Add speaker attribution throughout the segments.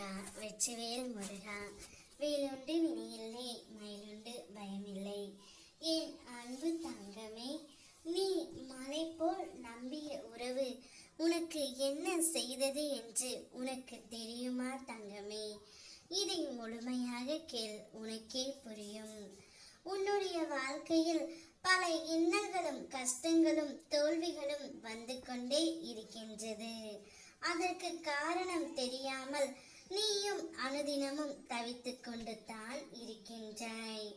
Speaker 1: முருகா வெற்றிவேல் முருகா. வேலுண்டு வினையில்லை மயிலுண்டு பயமில்லை. என் அன்பு தங்கமே நீ மலை போல் நம்பிய உறவு உனக்கு என்ன செய்தது என்று உனக்கு தெரியுமா தங்கமே? இதை முழுமையாக கேள் உனக்கே புரியும். உன்னுடைய வாழ்க்கையில் பல இன்னல்களும் கஷ்டங்களும் தோல்விகளும் வந்து கொண்டே இருக்கின்றது. அதற்கு காரணம் தெரியாமல் நீயும் அனுதினமும் தவித்துக் கொண்டு தான் இருக்கின்றாய்.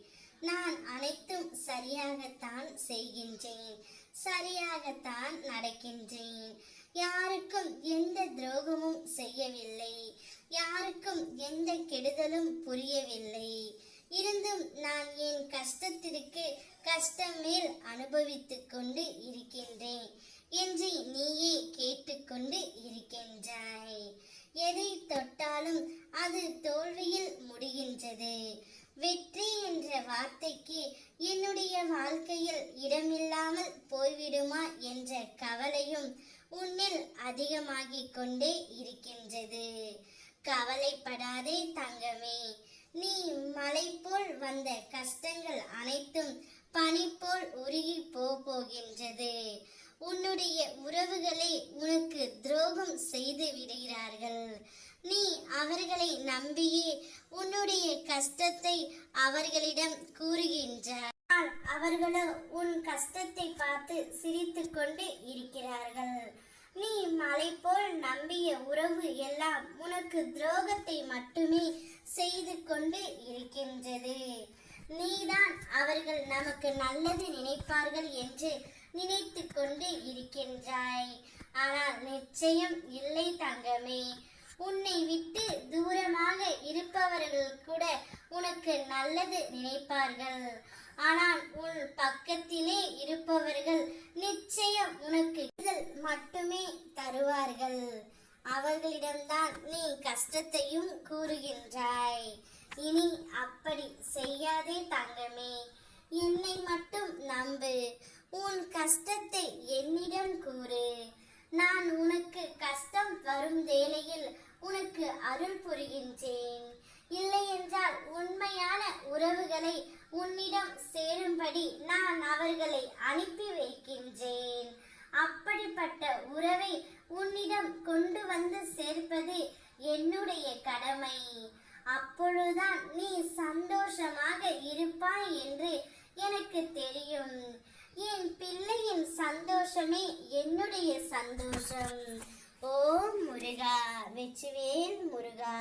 Speaker 1: நான் அனைத்தும் சரியாகத்தான் செய்கின்றேன். சரியாகத்தான் நடக்கின்றேன். யாருக்கும் எந்த துரோகமும் செய்யவில்லை. யாருக்கும் எந்த கெடுதலும் புரியவில்லை. இருந்தும் நான் என் கஷ்டத்திற்கு கஷ்டமேல் அனுபவித்துக் கொண்டு இருக்கின்றேன். என்று நீயே கேட்டுக்கொண்டு இருக்கின்றாய். எதை தொட்டாலும் அது தோல்வியில் முடிகின்றது. வெற்றி என்ற வார்த்தைக்கு என்னுடைய வாழ்க்கையில் இடமில்லாமல் போய்விடுமா என்ற கவலையும் உன்னில் அதிகமாகிக் கொண்டே இருக்கின்றது. கவலைப்படாதே தங்கமே. நீ மலை போல் வந்த கஷ்டங்கள் அனைத்தும் பனி போல் உருகி போ போகின்றது. உன்னுடைய உறவுகளை உனக்கு துரோகம் செய்து விடுகிறார்கள். நீ அவர்களை நம்பியே உன்னுடைய கஷ்டத்தை அவர்களிடம் கூறுகின்றார் ஆனால் அவர்களோ உன் கஷ்டத்தை பார்த்து சிரித்து கொண்டு இருக்கிறார்கள். நீ மலை போல் நம்பிய உறவு எல்லாம் உனக்கு துரோகத்தை மட்டுமே செய்து கொண்டு இருக்கின்றது. நீதான் அவர்கள் நமக்கு நல்லது நினைப்பார்கள் என்று நினைத்து கொண்டு இருக்கின்றாய். ஆனால் நிச்சயம் இல்லை தங்கமே. உன்னை விட்டு தூரமாக இருப்பவர்கள் கூட உனக்கு நல்லது நினைப்பார்கள். ஆனால் உன் பக்கத்திலே இருப்பவர்கள் நிச்சயம் உனக்கு மட்டுமே தருவார்கள். அவர்களிடம்தான் நீ கஷ்டத்தையும் கூறுகின்றாய். இனி அப்படி செய்யாதே தங்கமே. என்னை மட்டும் கஷ்டத்தை என்னிடம் கூறு. நான் உனக்கு கஷ்டம் வரும் வேளையில் உனக்கு அருள் புரிகின்றேன். இல்லை என்றால் உண்மையான உறவுகளை உன்னிடம் சேரும்படி நான் அவர்களை அனுப்பி வைக்கின்றேன். அப்படிப்பட்ட உறவை உன்னிடம் கொண்டு வந்து சேர்ப்பது என்னுடைய கடமை. அப்பொழுதுதான் நீ சந்தோஷமாக இருப்பாய் என்று எனக்கு தெரியும். என் பிள்ளையின் சந்தோஷமே என்னுடைய சந்தோஷம். ஓம் முருகா வெச்சுவேல் முருகா.